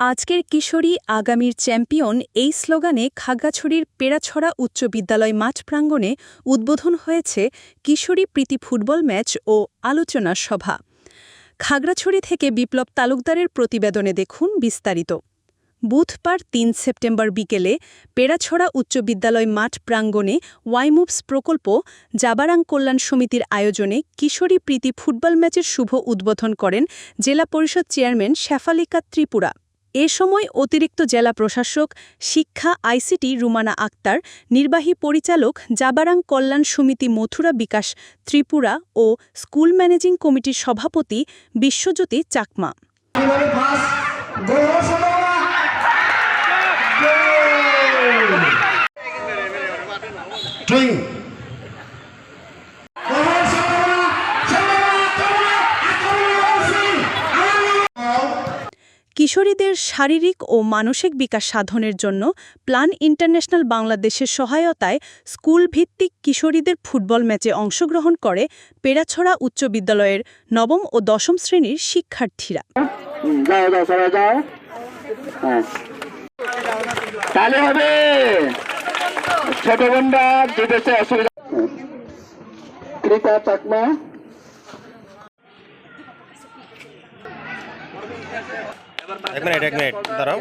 আজকের কিশোরী আগামীর চ্যাম্পিয়ন এই স্লোগানে খাগড়াছড়ির পেড়াছড়া উচ্চ বিদ্যালয় মাঠ প্রাঙ্গণে উদ্বোধন হয়েছে কিশোরী প্রীতি ফুটবল ম্যাচ ও আলোচনা সভা। খাগড়াছড়ি থেকে বিপ্লব তালুকদারের প্রতিবেদনে দেখুন বিস্তারিত। বুধবার তিন সেপ্টেম্বর বিকেলে পেড়াছড়া উচ্চ বিদ্যালয় মাঠ প্রাঙ্গণে ওয়াইমুভস প্রকল্প, জাবারাং কল্যাণ সমিতির আয়োজনে কিশোরী প্রীতি ফুটবল ম্যাচের শুভ উদ্বোধন করেন জেলা পরিষদ চেয়ারম্যান শেফালিকা ত্রিপুরা। এ সময় অতিরিক্ত জেলা প্রশাসক, শিক্ষা, আইসিটি রুমানা আক্তার, নির্বাহী পরিচালক জাবারাং কল্যাণ সমিতি মথুরা বিকাশ ত্রিপুরা ও স্কুল ম্যানেজিং কমিটির সভাপতি বিশ্বজ্যোতি চাকমা। এবারে কিশোরীদের শারীরিক ও মানসিক বিকাশ সাধনের জন্য প্লান ইন্টারন্যাশনাল বাংলাদেশের সহায়তায় স্কুল ভিত্তিক কিশোরীদের ফুটবল ম্যাচে অংশগ্রহণ করে পেড়াছড়া উচ্চ বিদ্যালয়ের নবম ও দশম শ্রেণির শিক্ষার্থীরা। এক মিনিট এক মিনিট দাঁড়াও।